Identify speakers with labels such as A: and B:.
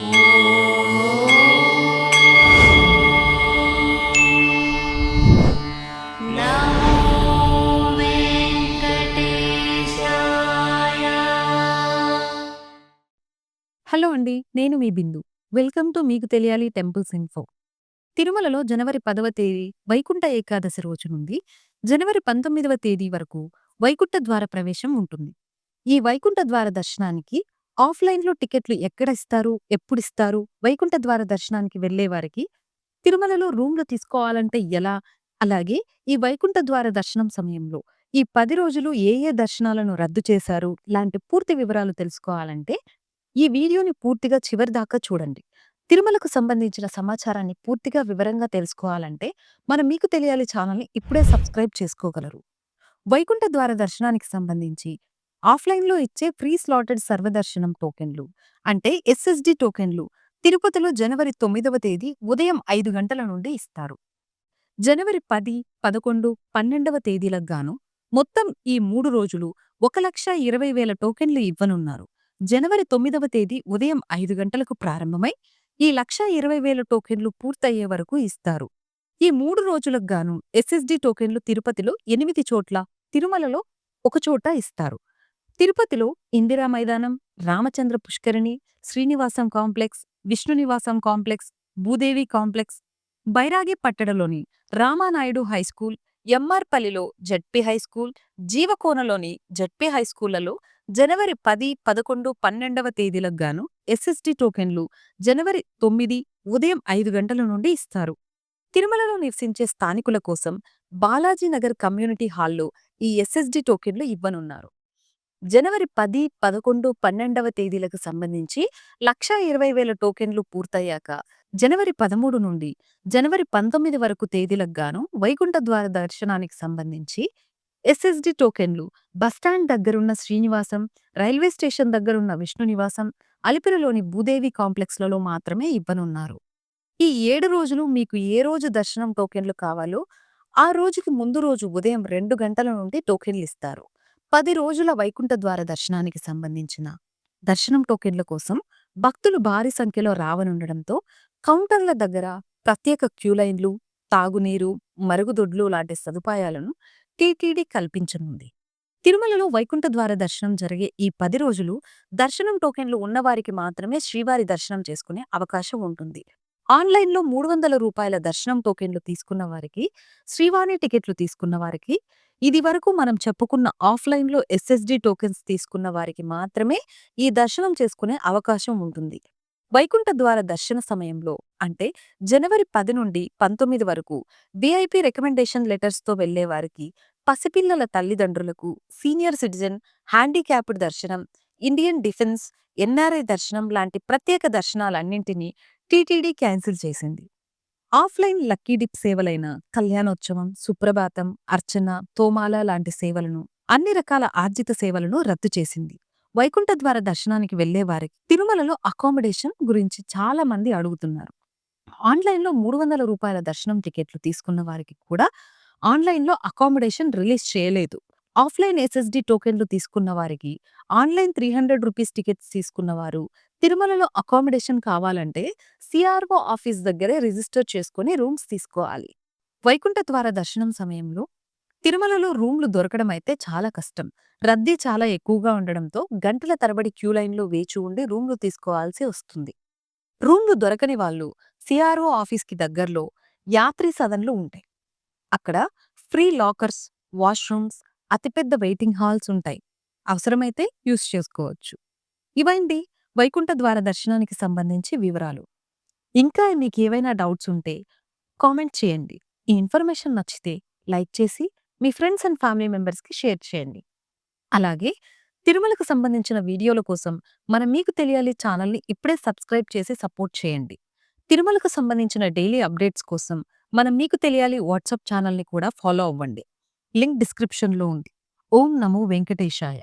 A: Hello అండి నేను మీ బిందు. Welcome to మీకు తెలియాలి టెంపుల్స్ ఇన్ఫో. తిరుమలలో జనవరి పదవ తేదీ వైకుంఠ ఏకాదశి రోజు నుండి జనవరి పంతొమ్మిదవ తేదీ వరకు వైకుంఠ ద్వార ప్రవేశం ఉంటుంది. ఈ వైకుంఠ ద్వార దర్శనానికి ఆఫ్లైన్లో టికెట్లు ఎక్కడ ఇస్తారు ఎప్పుడు ఇస్తారు వైకుంఠ ద్వార దర్శనానికి వెళ్ళే వారికి తిరుమలలో రూమ్లు తీసుకోవాలంటే ఎలా? అలాగే ఈ వైకుంఠ ద్వార దర్శనం సమయంలో ఈ పది రోజులు ఏ ఏ దర్శనాలను రద్దు చేశారు? లాంటి పూర్తి వివరాలు తెలుసుకోవాలంటే ఈ వీడియోని పూర్తిగా చివరిదాకా చూడండి. తిరుమలకు సంబంధించిన సమాచారాన్ని పూర్తిగా వివరంగా తెలుసుకోవాలంటే మన మీకు తెలియాలి ఛానల్ని ఇప్పుడే సబ్స్క్రైబ్ చేసుకోగలరు. వైకుంఠ ద్వార దర్శనానికి సంబంధించి ఆఫ్లైన్లో ఇచ్చే ప్రీ స్లాటెడ్ సర్వదర్శనం టోకెన్లు అంటే ఎస్ఎస్డి టోకెన్లు తిరుపతిలో జనవరి తొమ్మిదవ తేదీ ఉదయం ఐదు గంటల నుండి ఇస్తారు. జనవరి పది పదకొండు పన్నెండవ తేదీలకు గాను మొత్తం ఈ మూడు రోజులు ఒక లక్ష ఇరవై వేల టోకెన్లు ఇవ్వనున్నారు. జనవరి తొమ్మిదవ తేదీ ఉదయం ఐదు గంటలకు ప్రారంభమై ఈ లక్ష ఇరవై వేల టోకెన్లు పూర్తయ్యే వరకు ఇస్తారు. ఈ మూడు రోజులకు గాను ఎస్ఎస్డి టోకెన్లు తిరుపతిలో ఎనిమిది చోట్ల తిరుమలలో ఒకచోట ఇస్తారు. తిరుపతిలో ఇందిరా మైదానం Ramachandra Pushkarini Srinivasam complex Vishnunivasam complex Bhudevi complex Bairagi పట్టడలోని Ramanaidu high school ఎంఆర్పల్లిలో జడ్పీ హైస్కూల్ జీవకోనలోని జడ్పీ హైస్కూళ్ళలో జనవరి పది పదకొండు పన్నెండవ తేదీలకు గాను ఎస్ఎస్డి టోకెన్లు జనవరి తొమ్మిది ఉదయం ఐదు గంటల నుండి ఇస్తారు. తిరుమలలో నివసించే స్థానికుల కోసం బాలాజీనగర్ కమ్యూనిటీ హాల్లో ఈ ఎస్ఎస్డి టోకెన్లు ఇవ్వనున్నారు. జనవరి పది పదకొండు పన్నెండవ తేదీలకు సంబంధించి లక్షా ఇరవై వేల టోకెన్లు పూర్తయ్యాక జనవరి పదమూడు నుండి జనవరి పంతొమ్మిది వరకు తేదీలకు గాను వైకుంఠ ద్వార దర్శనానికి సంబంధించి ఎస్ఎస్డి టోకెన్లు బస్టాండ్ దగ్గరున్న శ్రీనివాసం రైల్వే స్టేషన్ దగ్గరున్న విష్ణు నివాసం అలిపిరిలోని భూదేవి కాంప్లెక్స్లలో మాత్రమే ఇవ్వనున్నారు. ఈ ఏడు రోజులు మీకు ఏ రోజు దర్శనం టోకెన్లు కావాలో ఆ రోజుకి ముందు రోజు ఉదయం రెండు గంటల నుండి టోకెన్లు ఇస్తారు. పది రోజుల వైకుంఠ ద్వార దర్శనానికి సంబంధించిన దర్శనం టోకెన్ల కోసం భక్తులు భారీ సంఖ్యలో రావనుండడంతో కౌంటర్ల దగ్గర ప్రత్యేక క్యూలైన్లు తాగునీరు మరుగుదొడ్లు లాంటి సదుపాయాలను టీటీడీ కల్పించనుంది. తిరుమలలో వైకుంఠ ద్వార దర్శనం జరిగే ఈ పది రోజులు దర్శనం టోకెన్లు ఉన్నవారికి మాత్రమే శ్రీవారి దర్శనం చేసుకునే అవకాశం ఉంటుంది. ఆన్లైన్లో మూడు వందల రూపాయల దర్శనం టోకెన్లు తీసుకున్న వారికి శ్రీవాణి టికెట్లు తీసుకున్న వారికి ఇది వరకు మనం చెప్పుకున్న ఆఫ్లైన్లో ఎస్ఎస్డి టోకెన్స్ తీసుకున్న వారికి మాత్రమే ఈ దర్శనం చేసుకునే అవకాశం ఉంటుంది. వైకుంఠ ద్వార దర్శన సమయంలో అంటే జనవరి పది నుండి పంతొమ్మిది వరకు విఐపి రికమెండేషన్ లెటర్స్తో వెళ్ళే వారికి పసిపిల్లల తల్లిదండ్రులకు సీనియర్ సిటిజన్ హ్యాండిక్యాప్డ్ దర్శనం ఇండియన్ డిఫెన్స్ ఎన్ఆర్ఐ దర్శనం లాంటి ప్రత్యేక దర్శనాలన్నింటినీ టీటీడీ క్యాన్సిల్ చేసింది. ఆఫ్లైన్ లక్కీ డిప్ సేవలైన కళ్యాణోత్సవం సుప్రభాతం అర్చన తోమాల లాంటి సేవలను అన్ని రకాల ఆర్జిత సేవలను రద్దు చేసింది. వైకుంఠ ద్వార దర్శనానికి వెళ్ళేవారికి తిరుమలలో అకామిడేషన్ గురించి చాలా మంది అడుగుతున్నారు. ఆన్లైన్లో మూడు వందల రూపాయల దర్శనం టికెట్లు తీసుకున్న వారికి కూడా ఆన్లైన్లో అకామిడేషన్ రిలీజ్ చేయలేదు. ఆఫ్లైన్ ఎస్ఎస్డి టోకెన్లు తీసుకున్న వారికి online three hundred rupees tickets తీసుకున్నవారు తిరుమలలో అకామిడేషన్ కావాలంటే సిఆర్ఓ ఆఫీస్ దగ్గరే రిజిస్టర్ చేసుకుని రూమ్స్ తీసుకోవాలి. వైకుంఠ ద్వార దర్శనం సమయంలో తిరుమలలో రూమ్లు దొరకడం అయితే చాలా కష్టం. రద్దీ చాలా ఎక్కువగా ఉండడంతో గంటల తరబడి క్యూ లైన్లో వేచి ఉండి రూమ్లు తీసుకోవాల్సి వస్తుంది. రూమ్లు దొరకని వాళ్ళు సిఆర్ఓ ఆఫీస్కి దగ్గరలో యాత్రి సదన్లు ఉంటాయి. అక్కడ ఫ్రీ లాకర్స్ వాష్రూమ్స్ అతిపెద్ద వెయిటింగ్ హాల్స్ ఉంటాయి. అవసరమైతే యూస్ చేసుకోవచ్చు. ఇవండి వైకుంఠ ద్వార దర్శనానికి సంబంధించి వివరాలు. ఇంకా మీకు ఏవైనా డౌట్స్ ఉంటే కామెంట్ చేయండి. ఈ ఇన్ఫర్మేషన్ నచ్చితే లైక్ చేసి మీ ఫ్రెండ్స్ అండ్ ఫ్యామిలీ మెంబర్స్కి షేర్ చేయండి. అలాగే తిరుమలకు సంబంధించిన వీడియోల కోసం మనం మీకు తెలియాలి ఛానల్ని ఇప్పుడే సబ్స్క్రైబ్ చేసి సపోర్ట్ చేయండి. తిరుమలకు సంబంధించిన డైలీ అప్డేట్స్ కోసం మనం మీకు తెలియాలి వాట్సాప్ ఛానల్ని కూడా ఫాలో అవ్వండి. లింక్ డిస్క్రిప్షన్లో ఉంది. ఓం నమో వెంకటేశాయ.